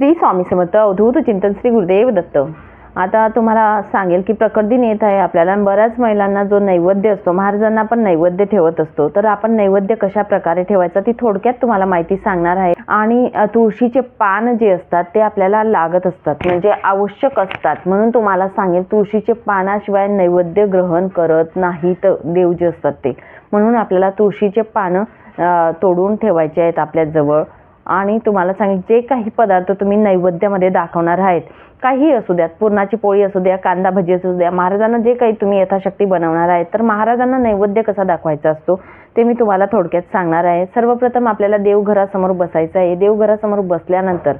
श्री स्वामी समर्थ अवधूत चिंतन श्री गुरुदेव दत्त. आता तुम्हाला सांगेल की प्रकट दिन येत आहे. आपल्याला बऱ्याच महिलांना जो नैवेद्य असतो महाराजांना आपण नैवेद्य ठेवत असतो. तर आपण नैवेद्य कशा प्रकारे ठेवायचा ती थोडक्यात तुम्हाला माहिती सांगणार आहे. आणि तुळशीचे पान जे असतात ते आपल्याला लागत असतात. म्हणजे आवश्यक असतात. म्हणून तुम्हाला सांगेल तुळशीचे पानाशिवाय नैवेद्य ग्रहण करत नाहीत देव जे असतात ते. म्हणून आपल्याला तुळशीचे पानं तोडून ठेवायचे आहेत आपल्या जवळ. आणि तुम्हाला सांगेन जे काही पदार्थ तुम्ही नैवेद्यामध्ये दाखवणार आहेत काही असू द्यात पुरणाची पोळी असू द्या कांदा भजी असू द्या महाराजांना जे काही तुम्ही यथाशक्ती बनवणार आहेत तर महाराजांना नैवेद्य कसा दाखवायचा असतो ते मी तुम्हाला थोडक्यात सांगणार आहे. सर्वप्रथम आपल्याला देवघरासमोर बसायचं आहे. देवघरासमोर बसल्यानंतर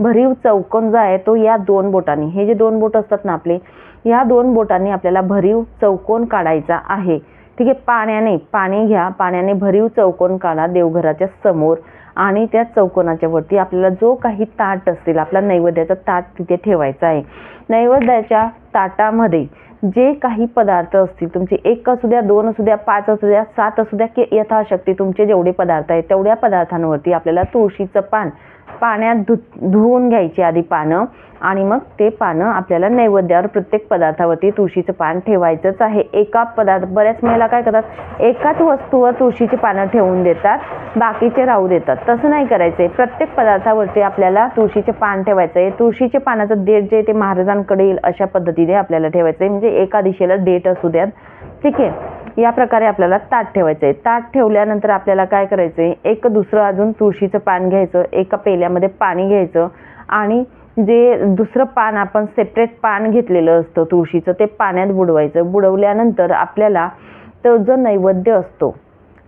भरीव चौकोन जो आहे तो या दोन बोटांनी हे जे दोन बोट असतात ना आपले या दोन बोटांनी आपल्याला भरीव चौकोन काढायचा आहे. ठीक आहे पाण्याने पाणी घ्या पाण्याने भरीव चौकोन काढा देवघराच्या समोर. आणि त्या चौकोनाच्या वरती आपल्याला जो काही ताट असतील आपला नैवेद्याचा ताट तिथे ठेवायचा आहे. नैवेद्याच्या ताटामध्ये जे काही पदार्थ असतील तुमचे एक असू द्या दोन असू द्या पाच असू द्या सात असू द्या की यथाशक्ती तुमचे जेवढे पदार्थ आहेत तेवढ्या पदार्थांवरती आपल्याला तुळशीचं पान पाण्यात धु धुवून घ्यायची आधी पानं आणि मग ते पानं आपल्याला नैवेद्यावर प्रत्येक पदार्थावरती तुळशीचं पान ठेवायचंच आहे. एका पदार्थ बऱ्याच महिला काय करतात? एकाच वस्तूवर तुळशीची पानं ठेवून देतात बाकीचे राहू देतात. तसं नाही करायचंय. प्रत्येक पदार्थावरती आपल्याला तुळशीचे पान ठेवायचं आहे तुळशीचे पानाचं देठ जे ते महाराजांकडे येईल अशा पद्धतीने आपल्याला ठेवायचं आहे म्हणजे एका दिशेला देठ असू द्यात. ठीक आहे? या प्रकारे आपल्याला ताट ठेवायचं आहे. ताट ठेवल्यानंतर आपल्याला काय करायचं आहे एक दुसरं अजून तुळशीचं पान घ्यायचं एका पेल्यामध्ये पाणी घ्यायचं आणि जे दुसरं पान आपण सेपरेट पान घेतलेलं असतं तुळशीचं ते पाण्यात बुडवायचं. बुडवल्यानंतर आपल्याला तो जो नैवेद्य असतो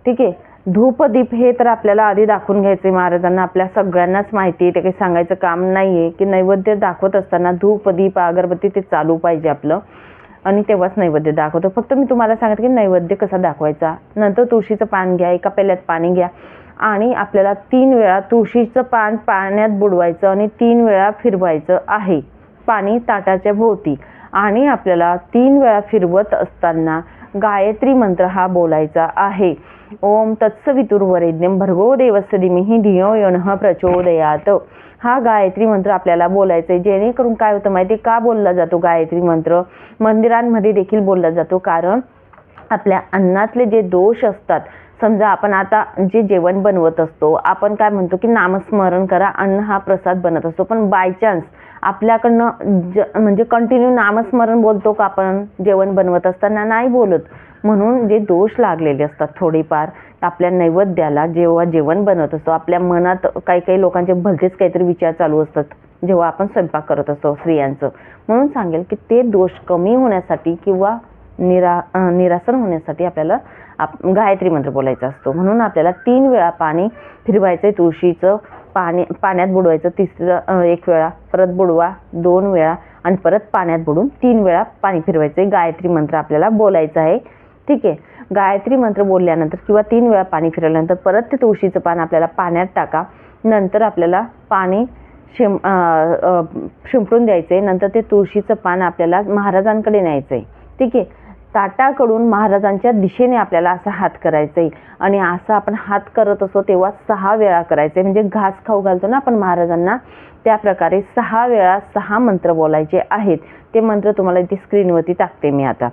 ठीक आहे? धूपदीप हे तर आपल्याला आधी दाखवून घ्यायचे महाराजांना. आपल्या सगळ्यांनाच माहिती आहे ते काही सांगायचं काम नाही आहे की नैवेद्य दाखवत असताना धूपदीप अगरबत्ती ते चालू पाहिजे आपलं. आणि तेव्हाच नैवेद्य दाखवतो. फक्त मी तुम्हाला सांगते की नैवेद्य कसा दाखवायचा? नंतर तुळशीचं पान घ्या एका पेल्यात पाणी घ्या. आणि आपल्याला तीन वेळा तुळशीचं पान पाण्यात बुडवायचं आणि तीन वेळा फिरवायचं आहे. पाणी ताटाच्या भोवती. आणि आपल्याला तीन वेळा फिरवत असताना गायत्री मंत्र हा बोलायचा आहे. ओम तत्सवितुर्वरेज्ञम भर्गो देवस्य धीमहि धियो यो प्रचोदयात. हा गायत्री मंत्र आपल्याला बोलायचा आहे जेणेकरून काय होतं माहिती आहे का बोलला जातो गायत्री मंत्र? मंदिरांमध्ये देखील बोलला जातो. कारण आपल्या अन्नातले जे दोष असतात समजा आपण आता जे जेवण बनवत असतो आपण काय म्हणतो की नामस्मरण करा अन्न हा प्रसाद बनत असतो. पण बाय चान्स आपल्याकडनं ज म्हणजे कंटिन्यू नामस्मरण बोलतो का आपण? जेवण बनवत असताना नाही बोलत. म्हणून जे दोष लागलेले असतात थोडेफार आपल्या नैवेद्याला जेव्हा जेवण बनवत असतो आपल्या मनात काही काही लोकांचे भलतेच काहीतरी विचार चालू असतात जेव्हा आपण स्वयंपाक करत असतो स्त्रियांचं. म्हणून सांगेल की ते दोष कमी होण्यासाठी किंवा निरा निरासन होण्यासाठी आपल्याला आप गायत्री मंत्र बोलायचा असतो. म्हणून आपल्याला तीन वेळा पाणी फिरवायचं आहे तुळशीचं पाणी पाण्यात बुडवायचं. तिसरं एक वेळा. परत बुडवा दोन वेळा. आणि परत पाण्यात बुडून तीन वेळा पाणी फिरवायचं आहे गायत्री मंत्र आपल्याला बोलायचं आहे. ठीक आहे? गायत्री मंत्र बोलल्यानंतर किंवा तीन वेळा पाणी फिरवल्यानंतर परत ते तुळशीचं पान आपल्याला पाण्यात टाका. नंतर आपल्याला पाणी शिम शिंपडून द्यायचं आहे नंतर ते तुळशीचं पान आपल्याला महाराजांकडे न्यायचं आहे ठीक आहे? ताटाकडून महाराजांच्या दिशेने आपल्याला असा हात करायचा आहे आणि असा आपण हात करत असतो तेव्हा सहा वेळा करायचे म्हणजे घास खाऊ घालतो ना आपण महाराजांना त्या प्रकारे सहा वेळा सहा मंत्र बोलायचे आहेत. ते मंत्र तुम्हाला इथे स्क्रीनवरती टाकते मी आता.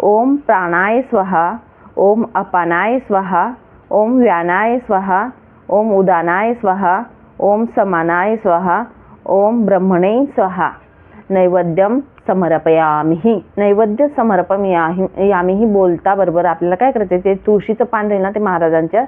ओम प्राणाय स्वाहा ओम अपानाय स्वाहा ओम व्यानाय स्वाहा ओम उदानाय स्वाहा ओम समानाय स्वाहा ओम ब्रह्मणे स्वाहा. नैवेद्यम समर्पयामीही. नैवेद्य समर्पयामी यामीही बोलता बरोबर. आपल्याला काय करायचं ते तुळशीचं पान राहील ना ते महाराजांच्या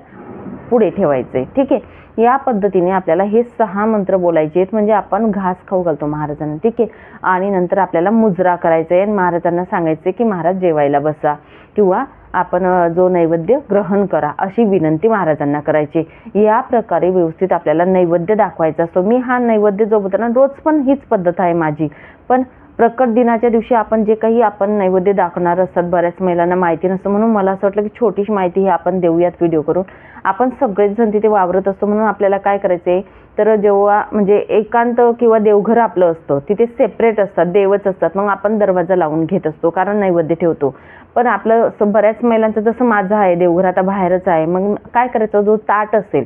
पुढे ठेवायचे ठीक आहे? या पद्धतीने आपल्याला हे सहा मंत्र बोलायचे आहेत. म्हणजे आपण घास खाऊ घालतो महाराजांना. ठीक आहे? आणि नंतर आपल्याला मुजरा करायचा आहे आणि महाराजांना सांगायचे की महाराज जेवायला बसा. किंवा आपण जो नैवेद्य ग्रहण करा अशी विनंती महाराजांना करायची. या प्रकारे व्यवस्थित आपल्याला नैवेद्य दाखवायचा असतो. मी हा नैवेद्य जो बोलताना ना रोज पण हीच पद्धत आहे माझी. पण प्रकट दिनाच्या दिवशी आपण जे काही आपण नैवेद्य दाखवणार असतात बऱ्याच महिलांना माहिती नसतं म्हणून मला असं वाटलं की छोटीशी माहिती ही आपण देऊयात व्हिडिओ करून. आपण सगळेच जण तिथे वावरत असतो म्हणून आपल्याला काय करायचं आहे तर जेव्हा म्हणजे एकांत किंवा देवघर आपलं असतं तिथे सेपरेट असतात देवच असतात. मग आपण दरवाजा लावून घेत असतो कारण नैवेद्य ठेवतो. पण आपलं असं बऱ्याच महिलांचं जसं माझं आहे देवघर आता बाहेरच आहे. मग काय करायचं? जो ताट असेल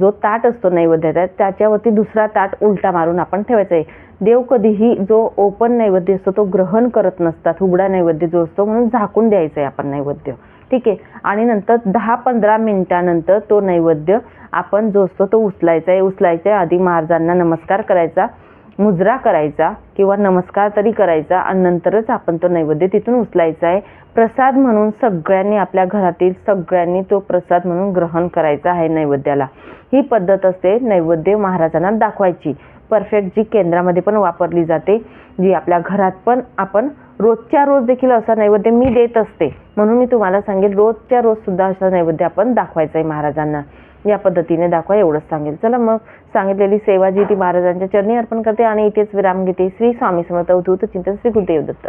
जो ताट असतो नैवेद्याचा त्याच्यावरती दुसरा ताट उलटा मारून आपण ठेवायचा आहे. देव कधीही जो ओपन नैवेद्य असतो तो ग्रहण करत नसतात. हुबडा नैवेद्य जो असतो म्हणून झाकून द्यायचं आहे आपण नैवेद्य. ठीक आहे? आणि नंतर दहा पंधरा मिनिटानंतर तो नैवेद्य आपण जो असतो तो उचलायचा आहे. उचलायच्या आधी महाराजांना नमस्कार करायचा. मुजरा करायचा किंवा नमस्कार तरी करायचा आणि नंतरच आपण तो नैवेद्य तिथून उचलायचा आहे. प्रसाद म्हणून सगळ्यांनी आपल्या घरातील सगळ्यांनी तो प्रसाद म्हणून ग्रहण करायचा आहे नैवेद्याला. ही पद्धत असते नैवेद्य महाराजांना दाखवायची. परफेक्ट जी केंद्रामध्ये पण वापरली जाते जी आपल्या घरात पण आपण रोजच्या रोज देखील असा नैवेद्य मी देत असते. म्हणून मी तुम्हाला सांगेल रोजच्या रोज सुद्धा असा नैवेद्य आपण दाखवायचा आहे महाराजांना. या पद्धतीने दाखवा एवढंच सांगेल. चला मग सांगितलेली सेवा जी ती महाराजांच्या चरणी अर्पण करते आणि इथेच विराम घेते. श्री स्वामी समर्थ अवधूत चिंतन श्री गुरुदेव दत्त.